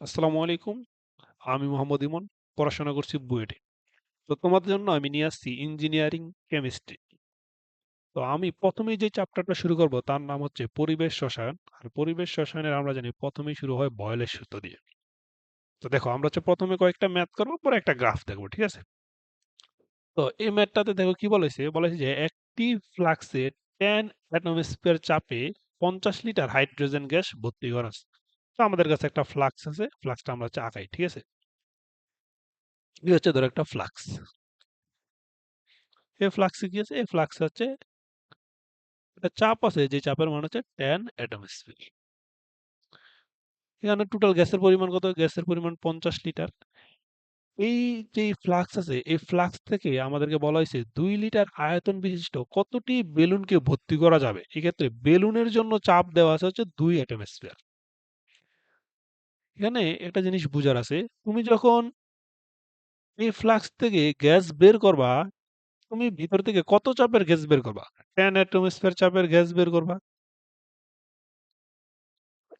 আসসালামু আলাইকুম। আমি মোহাম্মদ ইমন। পড়াশোনা করছি বুয়েটে। তো তোমাদের জন্য আমি নিয়ে আসছি ইঞ্জিনিয়ারিং কেমিস্ট্রি। তো আমি ১ম এই যে চ্যাপ্টারটা শুরু করব তার নাম হচ্ছে পরিবেশ রসায়ন। আর পরিবেশ রসায়নের আমরা জানি ১ম এই শুরু হয় বয়েলের সূত্র দিয়ে। তো দেখো আমরা হচ্ছে ১ম এ কয়েকটা ম্যাথ করব, পরে একটা গ্রাফ দেখব। ঠিক আছে? তো এই ম্যাথটাতে দেখো কি বলেছে? বলেছে যে একটি ফ্লাক্সে 10 অ্যাটমোস্ফিয়ার চাপে ৫০ লিটার হাইড্রোজেন গ্যাস ভর্তি করা। তো আমাদের কাছে একটা ফ্লাক্স আছে। ফ্লাক্সটা আমরা হচ্ছে আঁকাই। ঠিক আছে? এই হচ্ছে ধরো একটা ফ্লাক্স। এই ফ্লাক্সে কি আছে? এই ফ্লাক্সে হচ্ছে একটা চাপ আছে যে চাপের মান হচ্ছে 10 অ্যাটমোস্ফিয়ার। এখানে টোটাল গ্যাসের পরিমাণ কত? গ্যাসের পরিমাণ ৫০ লিটার। এই যে ফ্লাক্স আছে, এই ফ্লাক্স থেকে আমাদেরকে বলা হয়েছে দুই লিটার আয়তন বিশিষ্ট কতটি বেলুনকে ভর্তি করা যাবে? এক্ষেত্রে বেলুনের জন্য চাপ দেওয়া আছে হচ্ছে ২ অ্যাটমোস্ফিয়ার। এখানে একটা জিনিস বুঝার আছে, তুমি যখন এই ফ্লাক্স থেকে গ্যাস বের করবা, তুমি ভিতর থেকে কত চাপের গ্যাস বের করবা? 10 অ্যাটমোস্ফিয়ার চাপের গ্যাস বের করবা।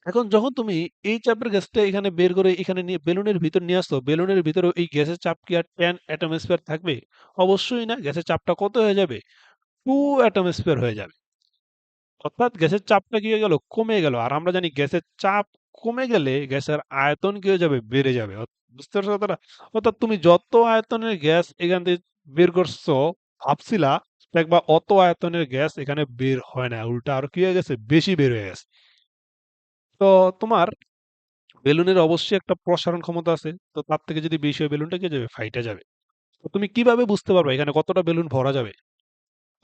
এখন যখন তুমি এই চাপের গ্যাসটা এখানে বের করে এখানে নিয়ে বেলুনের ভিতর নিয়ে আসতো বেলুনের ভিতরে এই গ্যাসের চাপ কি আর 10 অ্যাটমোস্ফিয়ার থাকবে? অবশ্যই না। গ্যাসের চাপটা কত হয়ে যাবে? 2 অ্যাটমোস্ফিয়ার হয়ে যাবে। অর্থাৎ গ্যাসের চাপটা কি হয়ে গেল? কমে গেল। আর আমরা জানি গ্যাসের চাপ কমে গেলে গ্যাসের আয়তন কি হয়ে যাবে? বেড়ে যাবে। বুঝতে পারছ কথাটা? অর্থাৎ তুমি যত আয়তনের গ্যাস এখান থেকে বের করছ, ভাবছিলা দেখবা অত আয়তনের গ্যাস এখানে বের হয় না। উল্টা আরও কি হয়ে গেছে? বেশি বের হয়ে গেছে। তো তোমার বেলুনের অবশ্যই একটা প্রসারণ ক্ষমতা আছে। তো তার থেকে যদি বেশি হয় বেলুনটা কি যাবে? ফাইটা যাবে। তো তুমি কীভাবে বুঝতে পারবে এখানে কতটা বেলুন ভরা যাবে?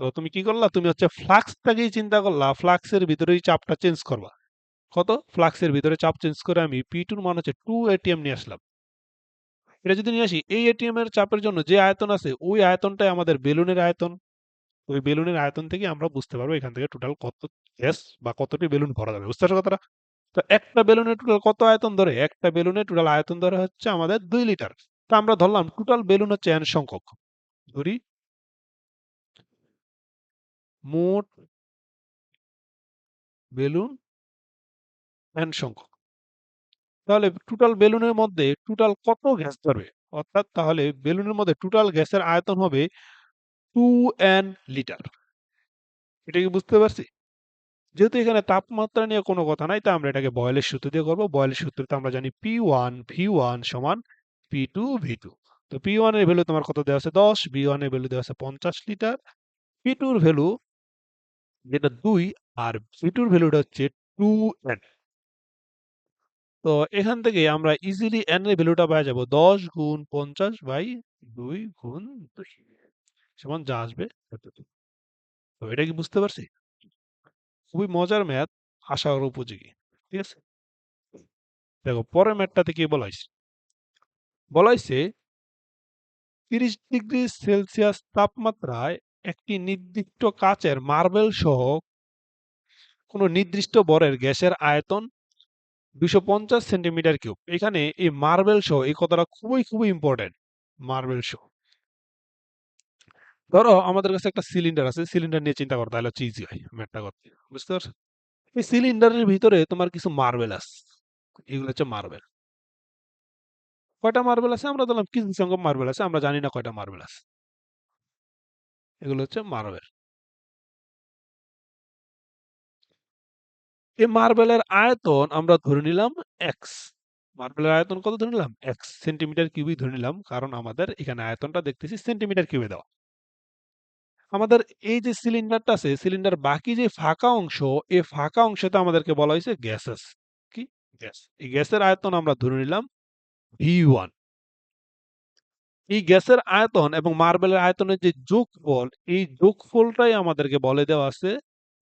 তো তুমি কি করলা? তুমি হচ্ছে ফ্লাক্সটাকেই চিন্তা করলা, ফ্লাক্সের ভিতরেই চাপটা চেঞ্জ করবা। কত? ফ্লাক্সের ভিতরে চাপ চেঞ্জ করে আমি P2 এর মান হচ্ছে 2 atm নিয়ে আসলাম। এটা যদি নিয়ে আসি, এই এটিএম এর চাপের জন্য যে আয়তন আছে, ওই আয়তনটাই আমাদের বেলুনের আয়তন। ওই বেলুনের আয়তন থেকে আমরা বুঝতে পারব এখান থেকে টোটাল কত গ্যাস বা কতটি বেলুন ভরা যাবে। বুঝতে পারছ কথাটা? তো একটা বেলুনের টোটাল কত আয়তন ধরে? একটা বেলুনের টোটাল আয়তন ধরে হচ্ছে আমাদের দুই লিটার। তো আমরা ধরলাম টোটাল বেলুন হচ্ছে n সংখ্যক। ধরি মোট বেলুন n সংখ্যক। তাহলে টোটাল বেলুনের মধ্যে টোটাল কত গ্যাস ধরবে? অর্থাৎ তাহলে বেলুনের মধ্যে টোটাল গ্যাসের আয়তন হবে 2n লিটার। এটা কি বুঝতে পারছি? যেহেতু এখানে তাপমাত্রা নিয়ে কোনো কথা নাই, তাই আমরা এটাকে বয়েলের সূত্র দিয়ে করব। বয়েলের সূত্রতে আমরা জানি P1 V1 সমান P2 V2। তো P1 এর ভ্যালু তোমার কত দেওয়া আছে? ১০, V1 এর ভ্যালু দেওয়া আছে ৫০ লিটার। পি টুর ভ্যালু যেটা দুই আর V2 টুর ভ্যালুটা হচ্ছে 2n। তো এখান থেকে আমরা ইজিলি n এর ভ্যালুটা পাওয়া যাব ১০ গুণ ৫০ বাই ২ গুণ ২ সমান যা আসবে তো এটা কি বুঝতে পারছি? খুবই মজার ম্যাথ, আশা করার উপযোগী। ঠিক আছে? দেখো পরের ম্যাথটাতে কি বলা হইছে? বলা হইছে ৩০ ডিগ্রি সেলসিয়াস তাপমাত্রায় একটি নির্দিষ্ট কাচের মার্বেল সহ কোনো নির্দিষ্ট বরের গ্যাসের আয়তন ২৫০ সেন্টিমিটার কিউব। এখানে এই মার্বেল শো এই কথাটা খুবই, খুবই ইম্পোর্টেন্ট। মার্বেল শো ধরো আমাদের কাছে একটা সিলিন্ডার আছে। সিলিন্ডার নিয়ে চিন্তা করো তাহলে হচ্ছে ইজি হয় ম্যাথটা করতে। বুঝতে পারছ? এই সিলিন্ডারের ভিতরে তোমার কিছু মার্বেল আছে। এগুলো হচ্ছে মার্বেল। কয়টা মার্বেল আছে? আমরা ধরলাম কিছু সংখ্যক মার্বেল আছে। আমরা জানি না কয়টা মার্বেল আছে। এগুলো হচ্ছে মার্বেল। এই মার্বেলের আয়তন আমরা ধরে নিলাম x মার্বেলের আয়তন কত ধরে নিলাম? x সেন্টিমিটার কিউবই ধরে নিলাম। কারণ আমাদের এখানে আয়তনটা দেখতেছি সেন্টিমিটার কিউবে দেওয়া। আমাদের এই যে সিলিন্ডারটা আছে, সিলিন্ডার বাকি যে ফাঁকা অংশ, এই ফাঁকা অংশতে আমাদেরকে বলা হয়েছে গ্যাসেস। কি? গ্যাস। এই গ্যাসের আয়তন আমরা ধরে নিলাম V1 এই গ্যাসের আয়তন এবং মার্বেলের আয়তনের যে যোগফল, এই যোগফলটাই আমাদেরকে বলে দেওয়া আছে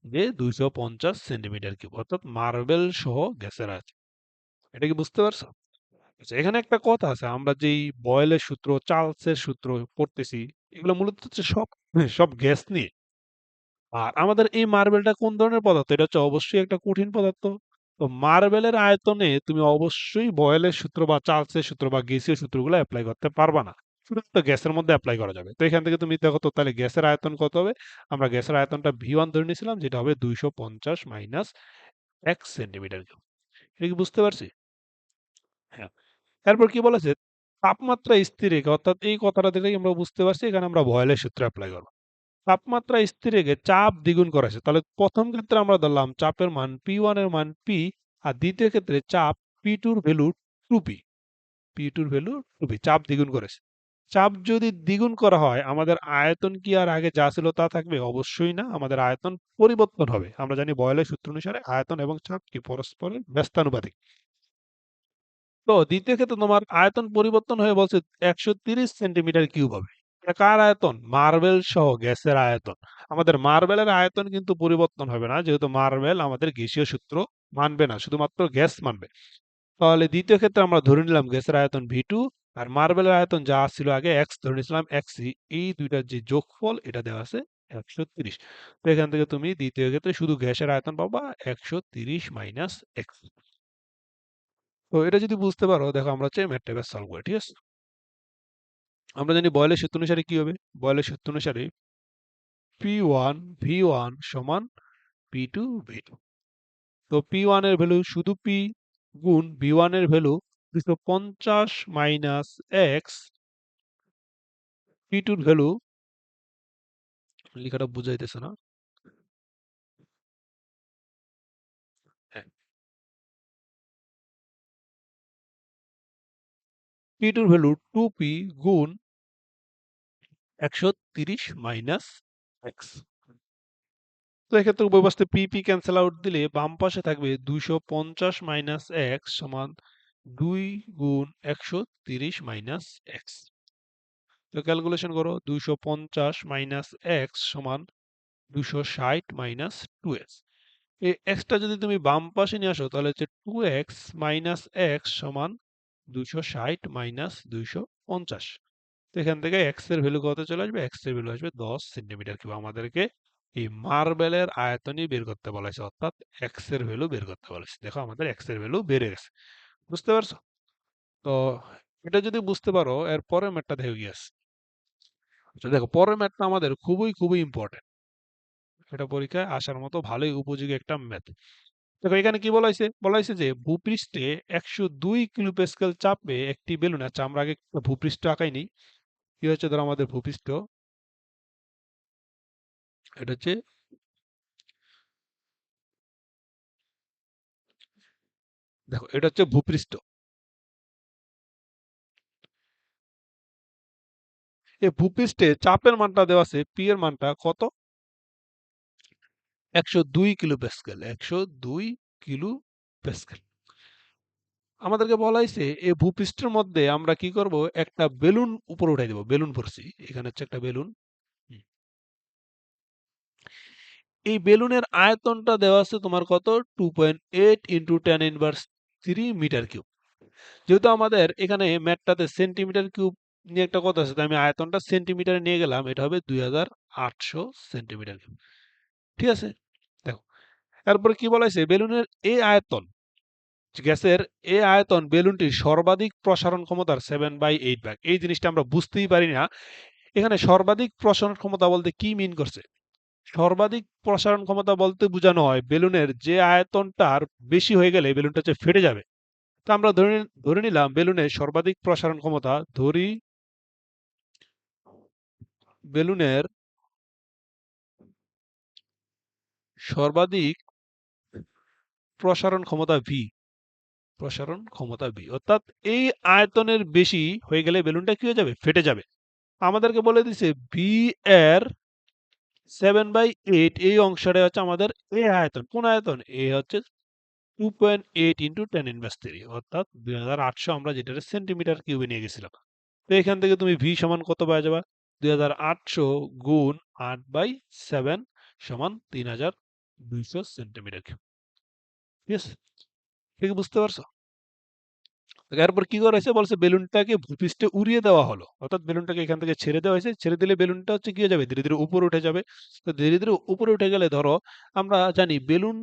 যে ২৫০ সেন্টিমিটার কিউব। অর্থাৎ মার্বেল সহ গ্যাসের আয়তন। এটা কি বুঝতে পারছ? আচ্ছা এখানে একটা কথা আছে। আমরা যেই বয়েলের সূত্র, চার্লসের সূত্র পড়তেছি, এগুলো মূলত হচ্ছে সব সব গ্যাস নিয়ে। আর আমাদের এই মার্বেলটা কোন ধরনের পদার্থ? এটা হচ্ছে অবশ্যই একটা কঠিন পদার্থ। তো মার্বেলের আয়তনে তুমি অবশ্যই বয়েলের সূত্র বা চার্লসের সূত্র বা গ্যাসীয় সূত্রগুলো অ্যাপ্লাই করতে পারবা না। শুধুমাত্র গ্যাসের মধ্যে অ্যাপ্লাই করা যাবে। তো এখান থেকে তুমি দেখো তো তাহলে গ্যাসের আয়তন কত হবে? আমরা গ্যাসের আয়তনটা ভি ওয়ান ধরে নিয়েছিলাম, যেটা হবে ২৫০ মাইনাস এক সেন্টিমিটার কিউব। এটা কি বুঝতে পারছি? হ্যাঁ। এরপর কি বলেছে? তাপমাত্রা স্থির রেখে অর্থাৎ এই কথাটা থেকেই আমরা বুঝতে পারছি, এখানে আমরা বয়েলের সূত্র অ্যাপ্লাই করব। তাপমাত্রা স্থির রেখে চাপ দ্বিগুণ করা। তাহলে প্রথম ক্ষেত্রে আমরা ধরলাম চাপের মান পি ওয়ানের মান পি আর দ্বিতীয় ক্ষেত্রে চাপ পি টুর ভ্যালু 2P। P2 এর ভ্যালু 2P চাপ দ্বিগুণ করেছে। চাপ যদি দ্বিগুণ করা হয়, আমাদের আয়তন কি আর আগে যা ছিল তা থাকবে? অবশ্যই না। আমাদের আয়তন পরিবর্তন হবে। আমরা জানি বয়েলের সূত্র অনুসারে আয়তন এবং চাপ কি পরস্পরের ব্যস্তানুপাতিক। তো ২য় ক্ষেত্রে তোমার আয়তন পরিবর্তন হয়ে বলছে ১৩০ সেন্টিমিটার কিউব হবে। কার আয়তন? মার্বেল সহ গ্যাসের আয়তন। আমাদের মার্বেলের আয়তন কিন্তু পরিবর্তন হবে না। যেহেতু মার্বেল আমাদের গ্যাসীয় সূত্র মানবে না। শুধুমাত্র গ্যাস মানবে। তাহলে দ্বিতীয় ক্ষেত্রে আমরা ধরে নিলাম গ্যাসের আয়তন V2 আর মার্বেলের আয়তন যা ছিল আগে এক্স ধরে নিয়েছিলাম xc এই ২ টার যে যোগফল এটা দেওয়া আছে ১৩০। তো এখান থেকে তুমি দ্বিতীয় ক্ষেত্রে শুধু গ্যাসের আয়তন পাবা ১৩০ মাইনাস এক্স তো এটা যদি বুঝতে পারো, দেখো আমরা হচ্ছে ম্যাথটা এবার সলভ করি। ঠিক আছে? আমরা জানি বয়লের সূত্র অনুসারে কি হবে? বয়লের সূত্র অনুসারে P1 V1 সমান P2 V2। তো P1 এর ভ্যালু শুধু পি গুণ V1 এর ভ্যালু ২৫০ মাইনাস x P2 এর ভ্যালু লেখাটা বুঝাইতেছে না। P2 এর ভ্যালু 2P গুণ ১৩০ মাইনাস x। তো এক্ষেত্রে উভয় পাশে পি পি ক্যান্সেল আউট দিলে বাম পাশে থাকবে ২৫০ মাইনাস x সমান ২ গুণ ১৩০ মাইনাস x। তো ক্যালকুলেশন করো ২৫০ মাইনাস x সমান ২৬০ মাইনাস 2x। এই x টা যদি তুমি বাম পাশে নিয়ে আসো, তাহলে হচ্ছে 2x মাইনাস x সমান ২৬০ মাইনাস ২৫০। তো এখান থেকে এর ভ্যালু কত চলে আসবে? এর ভ্যালু আসবে ১০ সেন্টিমিটার কিউব। আমাদেরকে এই মার্বেলের আয়তনই বের করতে বলা হয়েছে অর্থাৎ এর ভ্যালু বের করতে বলা হয়েছে। দেখো আমাদের এর ভ্যালু বেড়ে গেছে। বুঝতে পারছ? তো এটা যদি বুঝতে পারো এর পরের ম্যাথটা দেখো আছে। আচ্ছা দেখো পরের ম্যাথটা আমাদের খুবই, খুবই ইম্পোর্টেন্ট। এটা পরীক্ষায় আসার মতো ভালোই উপযোগী একটা ম্যাথ। দেখো এখানে কি বলা হয়েছে? বলা হয়েছে যে ভূপৃষ্ঠে ১০২ কিলোপ্যাসকেল চাপে একটি বেলুন আচ্ছা আমরা আগে ভূপৃষ্ঠ আঁকাই নিই। কি হচ্ছে ধরো আমাদের ভূপৃষ্ঠ এটা হচ্ছে দেখো, এটা হচ্ছে ভূপৃষ্ঠ। এই ভূপৃষ্ঠে চাপের মানটা দেওয়া আছে পি এর মানটা কত? ১০২ কিলোপ্যাসকেল ১০২ কিলোপ্যাসকেল। আমাদেরকে বলা হয়েছে এই ভূপৃষ্ঠের মধ্যে আমরা কি করব একটা বেলুন উপরে উঠাই দেব। বেলুন ভরছি। এখানে হচ্ছে একটা বেলুন। এই বেলুনের আয়তনটা দেওয়া আছে তোমার কত? 2.8 ইনটু 10 ইনভার্স 3 মিটার কিউব। যেহেতু আমাদের এখানে ম্যাথটাতে সেন্টিমিটার কিউব নিয়ে একটা কথা আছে। আমি আয়তনটা সেন্টিমিটারে নিয়ে গেলাম। এটা হবে 2800 সেন্টিমিটার কিউব। ঠিক আছে? দেখো। এরপরে কি বলা হয়েছে? বেলুনের এই আয়তন, গ্যাসের এই আয়তন বেলুনটির সর্বাধিক প্রসারণ ক্ষমতার 7/8 ভাগ। এই জিনিসটা আমরা বুঝতেই পারি না। এখানে সর্বাধিক প্রসারণ ক্ষমতা বলতে কি মিন করছে? সর্বাধিক প্রসারণ ক্ষমতা বলতে বোঝানো হয় বেলুনের যে আয়তনটার বেশি হয়ে গেলে বেলুনটা হচ্ছে ফেটে যাবে। তো আমরা ধরে ধরে নিলাম বেলুনের সর্বাধিক প্রসারণ ক্ষমতা ধরি বেলুনের সর্বাধিক প্রসারণ ক্ষমতা ভি প্রসারণ ক্ষমতা ভি অর্থাৎ এই আয়তনের বেশি হয়ে গেলে বেলুনটা কি হয়ে যাবে? ফেটে যাবে। আমাদেরকে বলে দিছে ভি এর সেভেন বাই এইট এই অংশটা হচ্ছে আমাদের এ আয়তন। কোন আয়তন? এ হচ্ছে two point eight into ten inverse three অর্থাৎ দুই হাজার আটশো আমরা যেটা সেন্টিমিটার কিউবে নিয়ে গেছিলাম। তো এখান থেকে তুমি ভি সমান কত পাওয়া যাবে? দুই হাজার আটশো গুণ আট বাই সেভেন সমান তিন হাজার দুইশো সেন্টিমিটার কিউব ঠিক আছে? ঠিক বুঝতে পারছ? এরপর কি করা হয়েছে? বলছে বেলুনটাকে ভূপৃষ্ঠে উড়িয়ে দেওয়া হলো। অর্থাৎ বেলুনটাকে এখান থেকে ছেড়ে দেওয়া হয়েছে। ছেড়ে দিলে বেলুনটা হচ্ছে কি হয়ে যাবে? ধীরে ধীরে উপরে উঠে যাবে। তো ধীরে ধীরে উপরে উঠে গেলে ধরো আমরা জানি বেলুন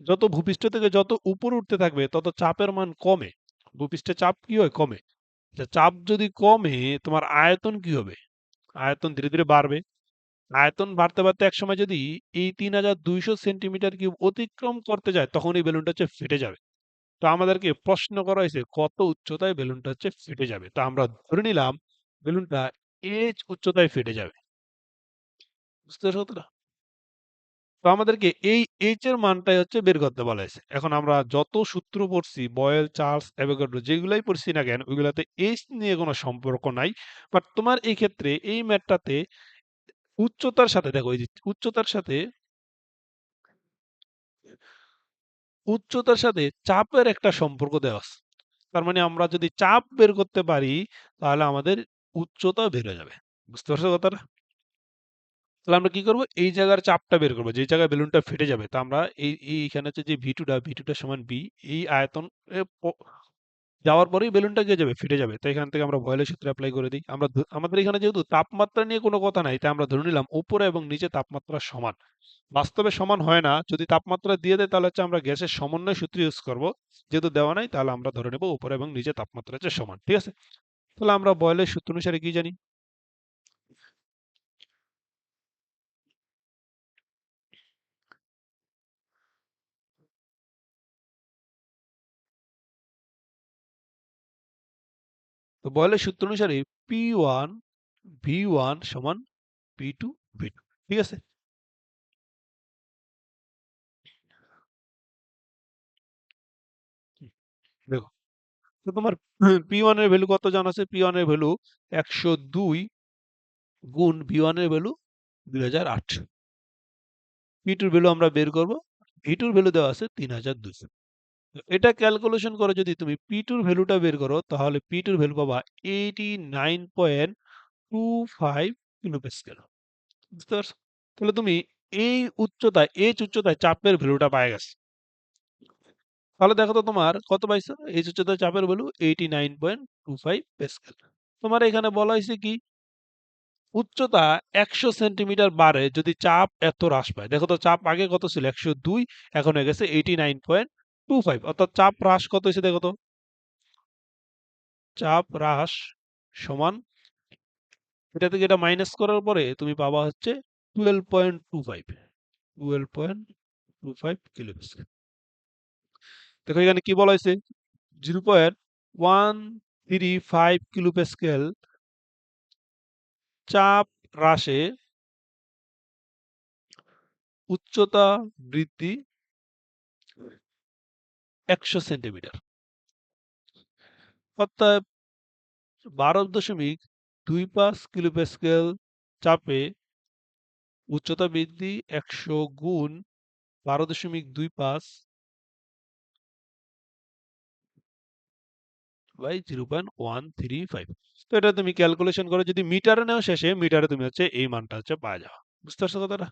যত ভূপৃষ্ঠ থেকে যত উপরে উঠতে থাকবে তত চাপের মান কমে। ভূপৃষ্ঠে চাপ কি হয়? কমে। চাপ যদি কমে তোমার আয়তন কি হবে? আয়তন ধীরে ধীরে বাড়বে। আয়তন বাড়তে বাড়তে একসময় যদি এই তিন হাজার দুইশো সেন্টিমিটার কিউব অতিক্রম করতে যায়, তখন এই বেলুনটা হচ্ছে ফেটে যাবে। তো আমাদেরকে প্রশ্ন করা হয়েছে, কত উচ্চতায় বেলুনটা হচ্ছে ফেটে যাবে? তো আমরা ধরে নিলাম বেলুনটা এইচ উচ্চতায় ফেটে যাবে। বুঝতে পারছ তো আমাদেরকে এই এইচ এর মানটাই হচ্ছে বের করতে বলা হয়েছে। এখন আমরা যত সূত্র পড়ছি, বয়েল চার্লস অ্যাভোগাড্রো যেগুলাই পড়ছি না কেন, ওইগুলাতে এইচ নিয়ে কোনো সম্পর্ক নাই। বাট তোমার এই ক্ষেত্রে এই ম্যাটটাতে উচ্চতার সাথে, দেখো এই যে উচ্চতার সাথে উচ্চতার সাথে চাপের একটা সম্পর্ক দেওয়া আছে। তার মানে আমরা যদি চাপ বের করতে পারি, তাহলে আমাদের উচ্চতা বেড়ে যাবে। বুঝতে পারছ কথাটা? তাহলে আমরা কি করব? এই জায়গার চাপটা বের করব। যে জায়গায় বেলুনটা ফেটে যাবে, তা আমরা এই এইখানে হচ্ছে যে ভি টুটা ভি টুটা সমান বি এই আয়তন যাওয়ার পরেই বেলুনটা গিয়ে যাবে ফেটে যাবে। তো এখান থেকে আমরা ভয়েলের সূত্রে অ্যাপ্লাই করে দিই। আমরা আমাদের এখানে যেহেতু তাপমাত্রা নিয়ে কোনো কথা নাই তাই আমরা ধরে নিলাম উপরে এবং নিচে তাপমাত্রা সমান। বাস্তবে সমান হয় না। যদি তাপমাত্রা দিয়ে দেয়, তাহলে হচ্ছে আমরা গ্যাসের সমন্বয় সূত্র ইউজ করব। যেহেতু দেওয়া নাই, তাহলে আমরা ধরে নেব উপরে এবং নিচে তাপমাত্রা হচ্ছে সমান। ঠিক আছে? তাহলে আমরা বয়লের সূত্র অনুসারে কি জানি? তো বয়লের সূত্র অনুসারে পি ওয়ান ভি ওয়ান সমান পি টু ভি টু, ঠিক আছে? দেখো, তো তোমার পি ওয়ানের ভ্যালু কত জানা আছে? পি ওয়ানের ভ্যালু একশো দুই গুণ ভি ওয়ানের ভ্যালু দুই হাজার আট। পি টুর ভ্যালু আমরা বের করব, ভি টুর ভ্যালু দেওয়া আছে তিন হাজার দুশো এটা ক্যালকুলেশন করে যদি তুমি পি টুর ভ্যালুটা বের করো, তাহলে পি টুর ভ্যালু পাবা eighty nine point two five kilo pascal বুঝতে পারছ? তাহলে তুমি এই উচ্চতায় এইচ উচ্চতায় চাপের ভ্যালুটা পায় গেছে। তাহলে দেখো তো তোমার কত পাইছো? এইচ উচ্চতায় চাপের value eighty nine point two five pascal তোমার এখানে বলা হয়েছে কি? উচ্চতা একশো সেন্টিমিটার বাড়ে যদি চাপ এত হ্রাস পায়। দেখো তো চাপ আগে কত ছিল? একশো দুই, এখন হয়ে গেছে eighty nine point two five অর্থাৎ চাপ হ্রাস কত হয়েছে দেখো তো? চাপ হ্রাস সমান এটা থেকে এটা মাইনাস করার পরে তুমি পাবা হচ্ছে twelve point two five twelve point two five দেখো এখানে কি বলা হয়েছে? Zero point one three five kilo চাপ হ্রাসে উচ্চতা বৃদ্ধি একশো সেন্টিমিটার। অর্থাৎ বারো দশমিক দুই পাঁচ কিলো চাপে উচ্চতা বৃদ্ধি একশো গুণ বারো দশমিক দুই পাঁচ by zero point one three five. তো এটা তুমি ক্যালকুলেশন করো যদি মিটারে নেও শেষে, মিটারে তুমি হচ্ছে এই মানটা হচ্ছে পাওয়া যাও বুঝতে পারছ কথাটা?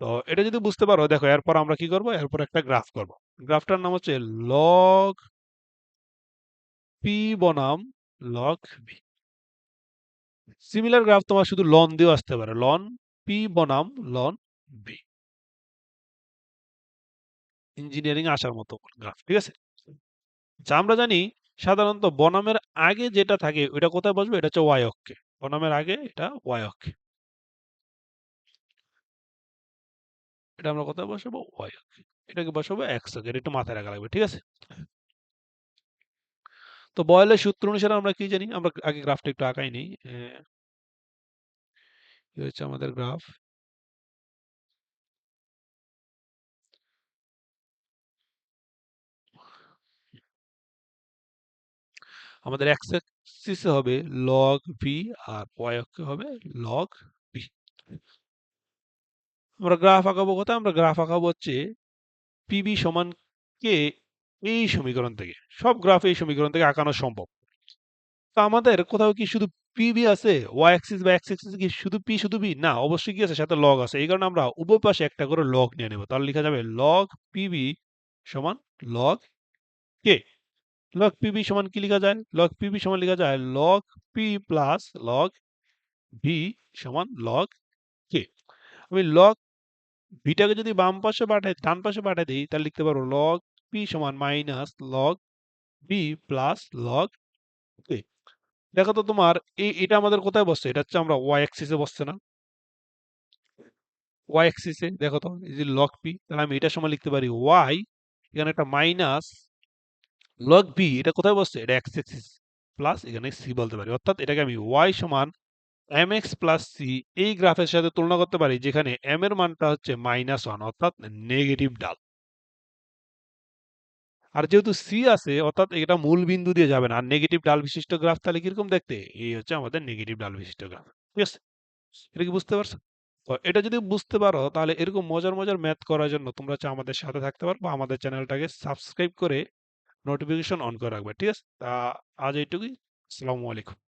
তো এটা যদি বুঝতে পারো, দেখো এরপর আমরা কি করব? এরপর একটা গ্রাফ করব। গ্রাফটার নাম হচ্ছে লগ পি বনাম লগ বি সিমিলার গ্রাফ তোমার শুধু লন দিয়েও আসতে পারে। লন পি বনাম লন বি ইঞ্জিনিয়ারিং আসার মতো গ্রাফ ঠিক আছে? আচ্ছা আমরা জানি সাধারণত বনামের আগে যেটা থাকে ওটা কোথায় বসবে? এটা হচ্ছে ওয়াই অক্ষে। বনামের আগে এটা ওয়াই অক্ষে। এটা আমরা কোথায় বসাবো? ওয়াই এটাকে বসাবো এক্স অক্ষে। একটু মাথায় রাখা লাগবে, ঠিক আছে? তো বয়েলের সূত্র অনুসারে আমরা কি জানি? আমরা আগে গ্রাফটা একটু আঁকাই নিই। হচ্ছে আমাদের গ্রাফ? আমাদের এক্স হবে লগ ভি আর ওয়াই অক্ষে হবে লগ ভি আমরা গ্রাফ আঁকাবো কোথায়? আমরা গ্রাফ আঁকাবো হচ্ছে পিবি সমান কে এই সমীকরণ থেকে। সব গ্রাফ এই সমীকরণ থেকে আঁকানো সম্ভব। তো আমাদের কোথাও কি শুধু পিবি আছে? ওয়াই অ্যাক্সিস বা এক্স অ্যাক্সিস কি শুধু পি শুধু বি না, অবশ্যই কি আছে? সাথে লগ আছে। এই কারণে আমরা উভয় পাশে একটা করে লগ নিয়ে নেব। তাহলে লেখা যাবে লগ পিবি সমান log K log P V সমান কি লেখা যায়? লগ পিবি সমান লেখা যায় log P plus log V সমান লগ কে আমি লগ ভিটাকে যদি বাম পাশে পাঠাই, ডান পাশে পাঠাই দিই, তাহলে লিখতে পারব লগ পি সমান minus log V plus log K দেখো তো তোমার এই এটা আমাদের কোথায় বসছে? এটা হচ্ছে আমরা ওয়াই অ্যাক্সিসে বসছে না? ওয়াই অ্যাক্সিসে দেখো তো, এই যে লগ পি তাহলে আমি এটা সময় লিখতে পারি ওয়াই এখানে একটা মাইনাস লগ বি এটা কোথায় বসছে? এটা এক্স এক্সিস প্লাস এখানে সি বলতে পারি। অর্থাৎ এটাকে আমি ওয়াই সমান এম এক্স প্লাস সি এই গ্রাফের সাথে তুলনা করতে পারি, যেখানে এম এর মানটা হচ্ছে মাইনাস ওয়ান অর্থাৎ নেগেটিভ ডাল আর যেহেতু সি আছে, অর্থাৎ এটা মূল বিন্দু দিয়ে যাবে না। আর নেগেটিভ ডাল বিশিষ্ট গ্রাফ তাহলে কীরকম দেখতে? এই হচ্ছে আমাদের নেগেটিভ ডাল বিশিষ্ট গ্রাফ ঠিক আছে? এটা কি বুঝতে পারছ? তো এটা যদি বুঝতে পারো, তাহলে এরকম মজার মজার ম্যাথ করার জন্য তোমরা হচ্ছে আমাদের সাথে থাকতে পারো আমাদের চ্যানেলটাকে সাবস্ক্রাইব করে নোটিফিকেশন অন করে রাখবে, ঠিক আছে? তা আজ এইটুকুই। আসসালামু আলাইকুম।